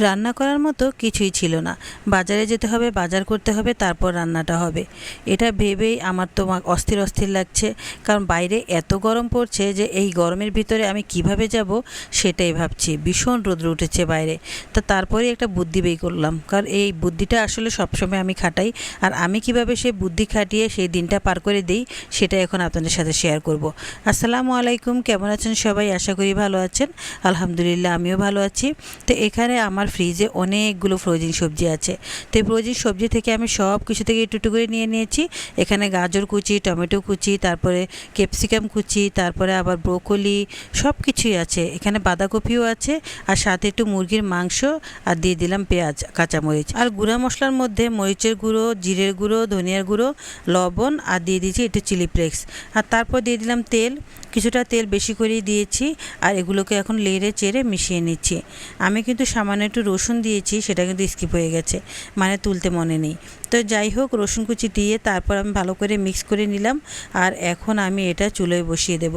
রান্না করার মতো কিছুই ছিল না। বাজারে যেতে হবে, বাজার করতে হবে, তারপর রান্নাটা হবে। এটা ভেবেই আমার তো অস্থির অস্থির লাগছে। কারণ বাইরে এত গরম পড়ছে যে এই গরমের ভিতরে আমি কীভাবে যাব সেটাই ভাবছি। ভীষণ রোদ্র উঠেছে বাইরে। তা তারপরে একটা বুদ্ধি বের করলাম। কারণ এই বুদ্ধিটা আসলে সবসময় আমি খাটাই। আর আমি কীভাবে সেই বুদ্ধি খাটিয়ে সেই দিনটা পার করে দিই, সেটা এখন আপনাদের সাথে শেয়ার করব। আসসালামু আলাইকুম। কেমন আছেন সবাই? আশা করি ভালো আছেন। আলহামদুলিল্লাহ, আমিও ভালো আছি। তো এখানে আমার ফ্রিজে অনেকগুলো ফ্রোজিন সবজি আছে। তো এই ফ্রোজিন সবজি থেকে আমি সব কিছু থেকে একটু একটু করে নিয়ে নিয়েছি। এখানে গাজর কুচি, টমেটো কুচি, তারপরে ক্যাপসিকাম কুচি, তারপরে আবার ব্রোকলি সব কিছুই আছে। এখানে বাঁধাকপিও আছে, আর সাথে একটু মুরগির মাংস, আর দিয়ে দিলাম পেঁয়াজ, কাঁচামরিচ। আর গুঁড়া মশলার মধ্যে মরিচের গুঁড়ো, জিরের গুঁড়ো, ধনিয়ার গুঁড়ো, লবণ, আর দিয়ে দিয়েছি একটু চিলি ফ্লেক্স আর তারপর দিয়ে দিলাম তেল, কিছুটা তেল বেশি করেই দিয়েছি, আর এগুলোকে এখন লেড়ে চেড়ে মিশিয়ে নিচ্ছি। আমি কিন্তু সামান্য একটু রসুন দিয়েছি, সেটা কিন্তু স্কিপ হয়ে গেছে মানে তুলতে মনে নেই। তো যাই হোক, রসুন কুচি দিয়ে তারপর আমি ভালো করে মিক্স করে নিলাম, আর এখন আমি এটা চুলোয় বসিয়ে দেব।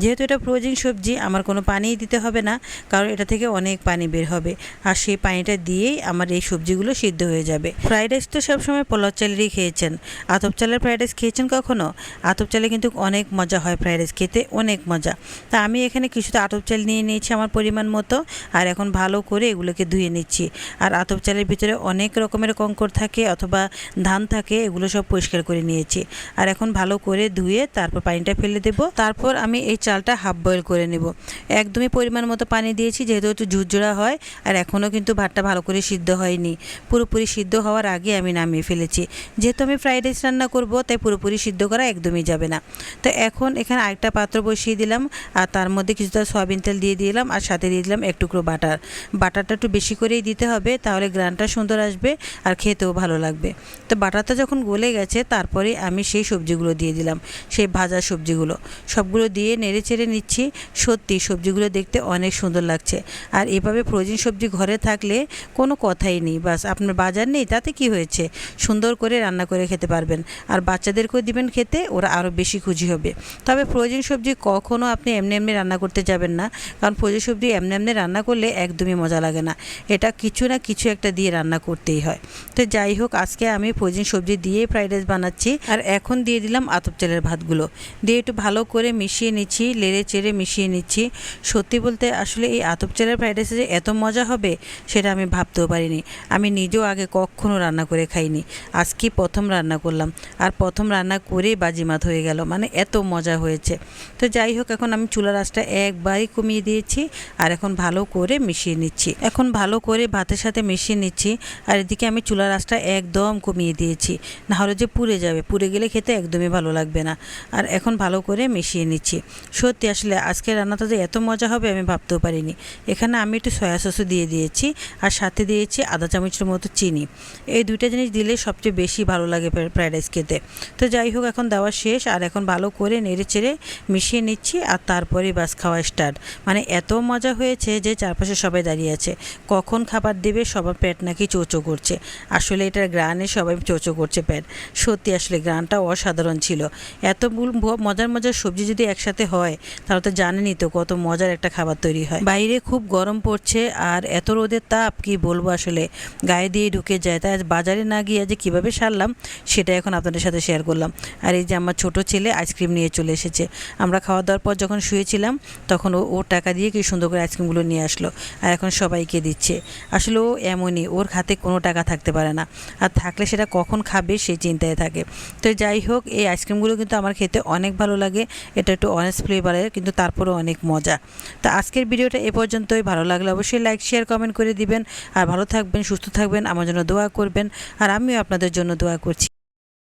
যেহেতু এটা ফ্রোজিং সবজি, আমার কোনো পানিই দিতে হবে না, কারণ এটা থেকে অনেক পানি বের হবে, আর সেই পানিটা দিয়েই আমার এই সবজিগুলো সিদ্ধ হয়ে যাবে। ফ্রাইড রাইস তো সবসময় পোলাও চালেরই খেয়েছেন। আতপ চালের ফ্রাইড রাইস খেয়েছেন কখনো? আতপ চালে কিন্তু অনেক মজা হয় ফ্রাইড রাইস খেতে, অনেক মজা। তা আমি এখানে কিছুটা আতপ চাল নিয়ে নিয়েছি আমার পরিমাণ মতো, আর এখন ভালো করে এগুলোকে ধুয়ে নিচ্ছি। আর আতপ চালের ভিতরে অনেক রকমের কঙ্কর থাকে অথবা ধান থাকে, এগুলো সব পরিষ্কার করে নিয়েছি। আর এখন ভালো করে ধুয়ে তারপর পানিটা ফেলে দেব। তারপর আমি এই চালটা হাফ বয়েল করে নেব। একদমই পরিমাণ মতো পানি দিয়েছি, যেহেতু একটু ঝুরঝুরা হয়, আর এখনও কিন্তু ভাতটা ভালো করে সিদ্ধ হয়নি। পুরোপুরি সিদ্ধ হওয়ার আগে আমি নামিয়ে ফেলেছি। যেহেতু আমি ফ্রাইড রাইস রান্না করব, তাই পুরোপুরি সিদ্ধ করা একদমই যাবে না। তো এখন এখানে আরেকটা পাত্র বসিয়ে দিলাম, আর তার মধ্যে কিছুটা সয়াবিন তেল দিয়ে দিলাম, আর সাথে দিয়ে দিলাম এক টুকরো বাটার। বাটারটা একটু বেশি করেই দিতে হবে, তাহলে গ্রানটা সুন্দর আসবে আর খেতেও ভালো লাগবে। তো বাটারটা যখন গলে গেছে, তারপরে আমি সেই সবজিগুলো দিয়ে দিলাম, সেই ভাজা সবজিগুলো। সবগুলো দিয়ে নেড়ে চেড়ে নিচ্ছি, সত্যি সবজিগুলো দেখতে অনেক সুন্দর লাগছে। আর এভাবে ফ্রোজিন সবজি ঘরে থাকলে কোনো কথাই নেই, বাস আপনার বাজার নেই, তাতে কি হয়েছে? সুন্দর করে রান্না করে খেতে পারবেন। আর বাচ্চাদেরকেও দিবেন খেতে, ওরা আরও বেশি খুশি হবে। তবে ফ্রোজেন সবজি কখনও আপনি এমনি এমনি রান্না করতে যাবেন না, কারণ ফ্রোজেন সবজি এমনি এমনি রান্না করলে একদমই মজা লাগে না। এটা কিছু না কিছু একটা দিয়ে রান্না করতেই হয়। তো যাই হোক, আজকে আমি ফ্রোজেন সবজি দিয়েই ফ্রাইড রাইস বানাচ্ছি। আর এখন দিয়ে দিলাম আতপ চালের ভাতগুলো। দিয়ে একটু ভালো করে মিশিয়ে নিচ্ছি, লেড়ে চেড়ে মিশিয়ে নিচ্ছি। সত্যি বলতে আসলে এই আতপ চালের ফ্রাইড রাইসে যে এত মজা হবে, সেটা আমি ভাবতেও পারিনি। আমি নিজেও আগে কখনও রান্না করে খাইনি। আজকে প্রথম রান্না করলাম। আর প্রথম রান্না করেই বাজিমাত হয়ে গেল। মানে এত মজা হয়েছে। তো যাই হোক, এখন আমি চুলার আঁচটা একবারই কমিয়ে দিয়েছি। আর এখন ভালো করে মিশিয়ে নিচ্ছি। এখন ভালো করে ভাতের সাথে মিশিয়ে নিচ্ছি। আর এদিকে আমি চুলার আঁচটা একদম কমিয়ে দিয়েছি। না হলে যে পুড়ে যাবে। পুড়ে গেলে খেতে একদমই ভালো লাগবে না। আর এখন ভালো করে মিশিয়ে নিচ্ছি। সত্যি আসলে আজকের রান্নাটা যে এত মজা হবে আমি ভাবতেও পারিনি। এখানে আমি একটু সয়া সসও দিয়ে দিয়েছি। আর সাথে দিয়েছি আধা চামচের মতো চিনি। এই দুইটা জিনিস দিলে সবচেয়ে বেশি ভালো লাগে ফ্রাইড রাইস খেতে। তো যাই হোক, এখন দেওয়া শেষ। আর এখন ভালো করে নেড়ে চেড়ে মিশিয়ে নিচ্ছি। আর তারপরে বাস খাওয়া স্টার্ট। মানে এত মজা হয়েছে যে চারপাশে সবাই দাঁড়িয়ে আছে। কখন খাবার দেবে সবার পেট নাকি চোচো করছে। আসলে এটার গ্রানে সবাই চোচো করছে পেট। সত্যি আসলে গ্রানটা অসাধারণ ছিল। এত মজার মজার সবজি যদি একসাথে হয়, তাহলে তো জানেনই তো কত মজার একটা খাবার তৈরি হয়। বাইরে খুব গরম পড়ছে আর এত রোদের তাপ, কি বলব আসলে? গায়ে দিয়ে ঢুকে যায়। তাই আজ বাজারে না গিয়ে যে কীভাবে সারলাম, সেটা এখন আপনাদের সাথে শেয়ার করলাম। আর এই যে আমার ছোট ছেলে আইসক্রিম নিয়ে চলে এসেছে। আমরা খাওয়া দাওয়ার পর যখন শুয়েছিলাম, তখন ও, ওর টাকা দিয়ে কি সুন্দর করে আইসক্রিমগুলো নিয়ে আসলো। আর এখন সবাইকে দিচ্ছে। আসলে ও এমনই, ওর হাতে কোনো টাকা থাকতে পারে না। আর থাকলে সেটা কখন খাবে সে চিন্তায় থাকে। তো যাই হোক, এই আইসক্রিমগুলো কিন্তু আমার খেতে অনেক ভালো লাগে। এটা একটু অনেস্ট ফ্লেভারের কিন্তু তারপরেও অনেক মজা। তো আজকের ভিডিওটা এ পর্যন্তই। ভালো লাগলে অবশ্যই লাইক শেয়ার কমেন্ট করে দিবেন। আর ভালো থাকবেন, সুস্থ থাকবেন, আমার জন্য দোয়া করবেন। আর আমিও আপনাদের জন্য দোয়া করছি।